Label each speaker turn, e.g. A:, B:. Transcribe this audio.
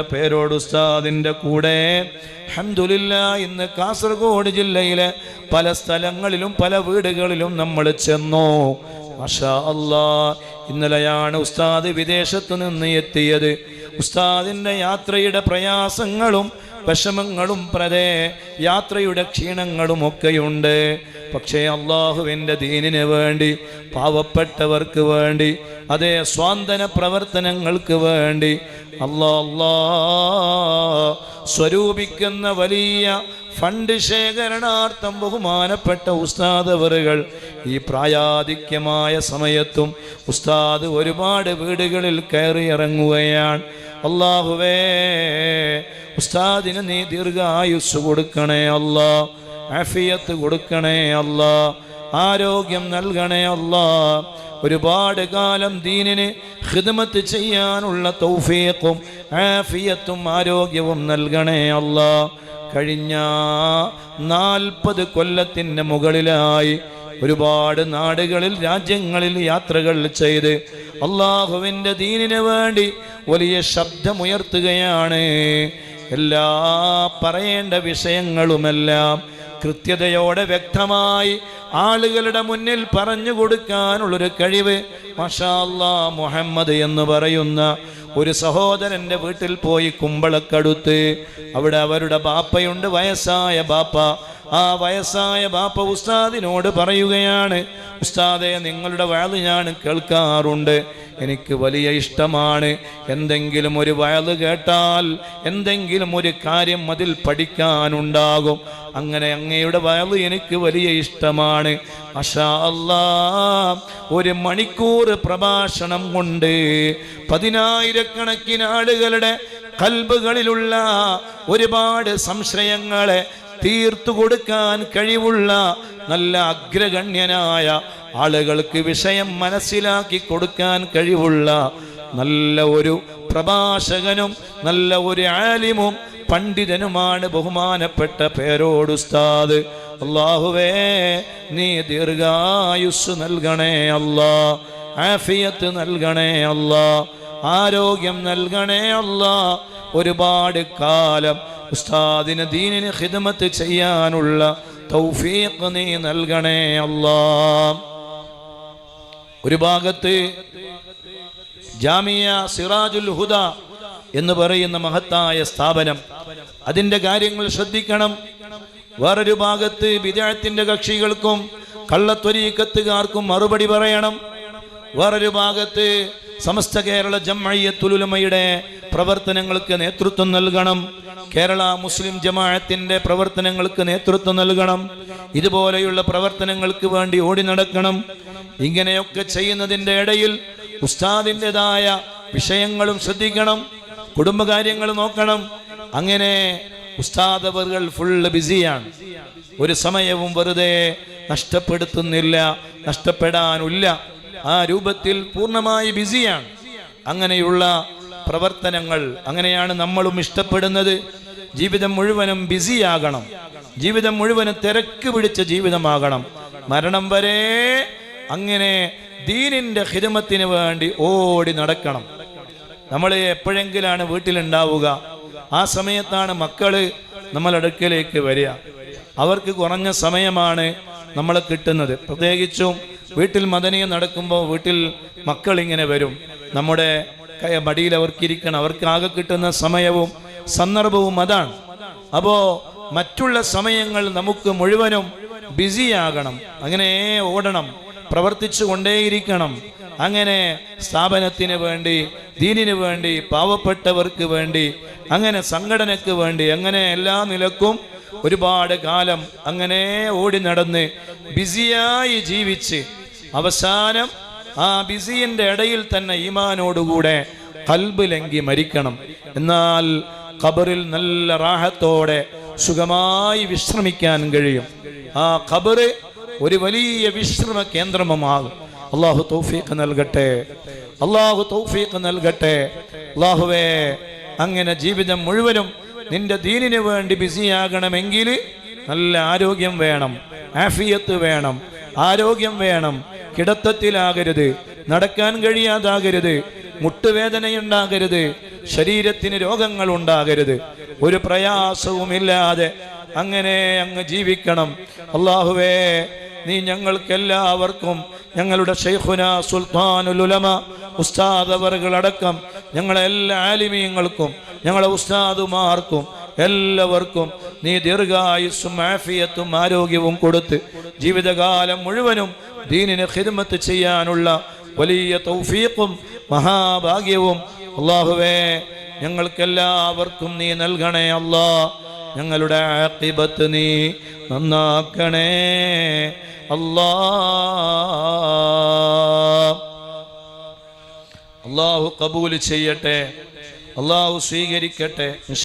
A: പേരോട് ഉസ്താദിന്റെ കൂടെ. ഹംദുലില്ല ഇന്ന് കാസർഗോഡ് ജില്ലയിലെ പല സ്ഥലങ്ങളിലും പല വീടുകളിലും നമ്മൾ ചെന്നു. ഇന്നലെയാണ് ഉസ്താദ് വിദേശത്ത് നിന്ന് എത്തിയത്. ഉസ്താദിന്റെ യാത്രയുടെ പ്രയാസങ്ങളും വിഷമങ്ങളും പ്രതേ യാത്രയുടെ ക്ഷീണങ്ങളും ഒക്കെയുണ്ട്. പക്ഷേ അള്ളാഹുവിന്റെ ദീനിന് വേണ്ടി പാവപ്പെട്ടവർക്ക് വേണ്ടി അതേ സ്വാന്തന പ്രവർത്തനങ്ങൾക്ക് വേണ്ടി അല്ലാ അല്ലാ സ്വരൂപിക്കുന്ന വലിയ ഫണ്ട് ശേഖരണാർത്ഥം ബഹുമാനപ്പെട്ട ഉസ്താദവറുകൾ ഈ പ്രായാധിക്യമായ സമയത്തും ഉസ്താദ് ഒരുപാട് വീടുകളിൽ കയറി ഇറങ്ങുകയാണ് അള്ളാഹുവേ ഉസ്താദിന് നീ ദീർഘായുസ് കൊടുക്കണേ അല്ലാ. ആഫിയത്ത് കൊടുക്കണേ അല്ല ആരോഗ്യം നൽകണേ അല്ല. ഒരുപാട് കാലം ദീനിന് ഹിദ്മത്ത് ചെയ്യാനുള്ള തൗഫീഖും ആഫിയത്തും ആരോഗ്യവും നൽകണേ അല്ല. കഴിഞ്ഞ നാൽപ്പത് കൊല്ലത്തിന്റെ മുകളിലായി ഒരുപാട് നാടുകളിൽ രാജ്യങ്ങളിൽ യാത്രകൾ ചെയ്ത് അള്ളാഹുവിന്റെ ദീനിന് വേണ്ടി വലിയ ശബ്ദമുയർത്തുകയാണ്. എല്ലാ പറയേണ്ട വിഷയങ്ങളുമെല്ലാം കൃത്യതയോടെ വ്യക്തമായി ആളുകളുടെ മുന്നിൽ പറഞ്ഞു കൊടുക്കാനുള്ളൊരു കഴിവ് മഷാല്ലാ മുഹമ്മദ് എന്ന് പറയുന്ന ഒരു സഹോദരന്റെ വീട്ടിൽ പോയി കുമ്പളക്കടുത്ത് അവിടെ അവരുടെ ബാപ്പയുണ്ട് വയസ്സായ ബാപ്പ. ആ വയസ്സായ ബാപ്പ ഉസ്താദിനോട് പറയുകയാണ് ഉസ്താദെ നിങ്ങളുടെ വയൽ ഞാൻ കേൾക്കാറുണ്ട്. എനിക്ക് വലിയ ഇഷ്ടമാണ്. എന്തെങ്കിലും ഒരു വയൽ കേട്ടാൽ എന്തെങ്കിലും ഒരു കാര്യം അതിൽ പഠിക്കാനുണ്ടാകും. അങ്ങനെ അങ്ങയുടെ വയൽ എനിക്ക് വലിയ ഇഷ്ടമാണ്. അഷാ ഒരു മണിക്കൂർ പ്രഭാഷണം കൊണ്ട് പതിനായിരക്കണക്കിന് ആളുകളുടെ കൽബുകളിലുള്ള ഒരുപാട് സംശയങ്ങളെ തീർത്തു കൊടുക്കാൻ കഴിവുള്ള നല്ല അഗ്രഗണ്യനായ ആളുകൾക്ക് വിഷയം മനസ്സിലാക്കി കൊടുക്കാൻ കഴിവുള്ള നല്ല ഒരു പ്രഭാഷകനും നല്ല ഒരു ആലിമും പണ്ഡിതനുമാണ് ബഹുമാനപ്പെട്ട പേരോട് ഉസ്താദ്. അള്ളാഹുവേ നീ ദീർഘായുസ് നൽകണേ അല്ലാ ആഫിയത്ത് നൽകണേ അല്ലാ ആരോഗ്യം നൽകണേ അല്ലാ ഒരുപാട് കാലം ഉസ്താദിന് ദീനിന് ഖിദ്മത്ത് ചെയ്യാനുള്ള തൗഫീഖ് നീ നൽകണേ അല്ലാ. ഒരു ഭാഗത്ത് ജാമിയ സിറാജുൽ ഹുദ എന്ന് പറയുന്ന മഹത്തായ സ്ഥാപനം. അതിന്റെ കാര്യങ്ങൾ ശ്രദ്ധിക്കണം. വേറൊരു ഭാഗത്ത് വിദ്യാർത്ഥിന്റെ കക്ഷികൾക്കും കള്ളത്വരീക്കത്തുകാർക്കും മറുപടി പറയണം. വേറൊരു ഭാഗത്ത് സമസ്ത കേരള ജമ്മയ്യത്തുലുലമയുടെ പ്രവർത്തനങ്ങൾക്ക് നേതൃത്വം നൽകണം. കേരള മുസ്ലിം ജമാഅത്തിന്റെ പ്രവർത്തനങ്ങൾക്ക് നേതൃത്വം നൽകണം. ഇതുപോലെയുള്ള പ്രവർത്തനങ്ങൾക്ക് വേണ്ടി ഓടി നടക്കണം. ഇങ്ങനെയൊക്കെ ചെയ്യുന്നതിന്റെ ഇടയിൽ ഉസ്താദിന്റെതായ വിഷയങ്ങളും ശ്രദ്ധിക്കണം. കുടുംബകാര്യങ്ങൾ നോക്കണം. അങ്ങനെ ഉസ്താദവറുകൾ ഫുള്ള് ബിസിയാണ് ഒരു സമയവും വെറുതെ നഷ്ടപ്പെടുത്തുന്നില്ല നഷ്ടപ്പെടാനില്ല ആ രൂപത്തിൽ പൂർണമായി ബിസിയാണ് അങ്ങനെയുള്ള പ്രവർത്തനങ്ങൾ അങ്ങനെയാണ് നമ്മളും ഇഷ്ടപ്പെടുന്നത്. ജീവിതം മുഴുവനും ബിസിയാകണം ജീവിതം മുഴുവനും തിരക്ക് പിടിച്ച ജീവിതമാകണം. മരണം വരെ അങ്ങനെ ദീനിന്റെ ഹിതമത്തിന് വേണ്ടി ഓടി നടക്കണം. നമ്മൾ എപ്പോഴെങ്കിലാണ് വീട്ടിലുണ്ടാവുക? ആ സമയത്താണ് മക്കൾ നമ്മളടുക്കലേക്ക് വരിക. അവർക്ക് കുറഞ്ഞ സമയമാണ് നമ്മൾ കിട്ടുന്നത്. പ്രത്യേകിച്ചും വീട്ടിൽ മദനീയം നടക്കുമ്പോൾ വീട്ടിൽ മക്കൾ ഇങ്ങനെ വരും. നമ്മുടെ മടിയിൽ അവർക്കിരിക്കണം. അവർക്ക് ആകെ കിട്ടുന്ന സമയവും സന്ദർഭവും അതാണ്. അപ്പോ മറ്റുള്ള സമയങ്ങൾ നമുക്ക് മുഴുവനും ബിസിയാകണം അങ്ങനെ ഓടണം. പ്രവർത്തിച്ചു കൊണ്ടേയിരിക്കണം. അങ്ങനെ സ്ഥാപനത്തിന് വേണ്ടി ദീനിന് വേണ്ടി പാവപ്പെട്ടവർക്ക് വേണ്ടി അങ്ങനെ സംഘടനക്ക് വേണ്ടി അങ്ങനെ എല്ലാ നിലക്കും ഒരുപാട് കാലം അങ്ങനെ ഓടി നടന്ന് ബിസിയായി ജീവിച്ച് അവസാനം ആ ബിസിയന്റെ ഇടയിൽ തന്നെ ഈമാനോടുകൂടെ കൽബ് ലങ്കി മരിക്കണം. എന്നാൽ ഖബറിൽ നല്ല റാഹത്തോടെ സുഖമായി വിശ്രമിക്കാൻ കഴിയും. ആ ഖബറ് ഒരു വലിയ വിശ്രമ കേന്ദ്രമാകും അള്ളാഹു തൗഫീഖ് നൽകട്ടെ. അള്ളാഹു തൗഫീഖ് നൽകട്ടെ. അള്ളാഹുവേ അങ്ങനെ ജീവിതം മുഴുവനും നിന്റെ ദീനിനു വേണ്ടി ബിസിയാകണമെങ്കിൽ നല്ല ആരോഗ്യം വേണം ആഫിയത്ത് വേണം ആരോഗ്യം വേണം കിടത്തത്തിലാകരുത്. നടക്കാൻ കഴിയാതാകരുത്. മുട്ടുവേദനയുണ്ടാകരുത്. ശരീരത്തിന് രോഗങ്ങൾ ഉണ്ടാകരുത് ഒരു പ്രയാസവുമില്ലാതെ അങ്ങനെ അങ്ങ് ജീവിക്കണം. അള്ളാഹുവേ നീ ഞങ്ങൾക്കെല്ലാവർക്കും ഞങ്ങളുടെ ഷെയ്ഖുന സുൽത്താനുലുലമ ഉസ്താദ് അവറുകളടക്കം ഞങ്ങളെ എല്ലാ ആലിമീങ്ങൾക്കും ഞങ്ങളെ ഉസ്താദുമാർക്കും എല്ലാവർക്കും നീ ദീർഘായുസ്സും ആഫിയത്തും ആരോഗ്യവും കൊടുത്ത് ജീവിതകാലം മുഴുവനും ദീനിന് ഖിദ്മത്ത് ചെയ്യാനുള്ള വലിയ തൗഫീഖും മഹാഭാഗ്യവും. അള്ളാഹുവേ ഞങ്ങൾക്കെല്ലാവർക്കും നീ നൽകണേ അല്ലാ. ഞങ്ങളുടെ ആഖിബത്ത് നീ നന്നാക്കണേ അല്ലാ. അള്ളാഹു കബൂൽ ചെയ്യട്ടെ. അള്ളാഹു സ്വീകരിക്കട്ടെ.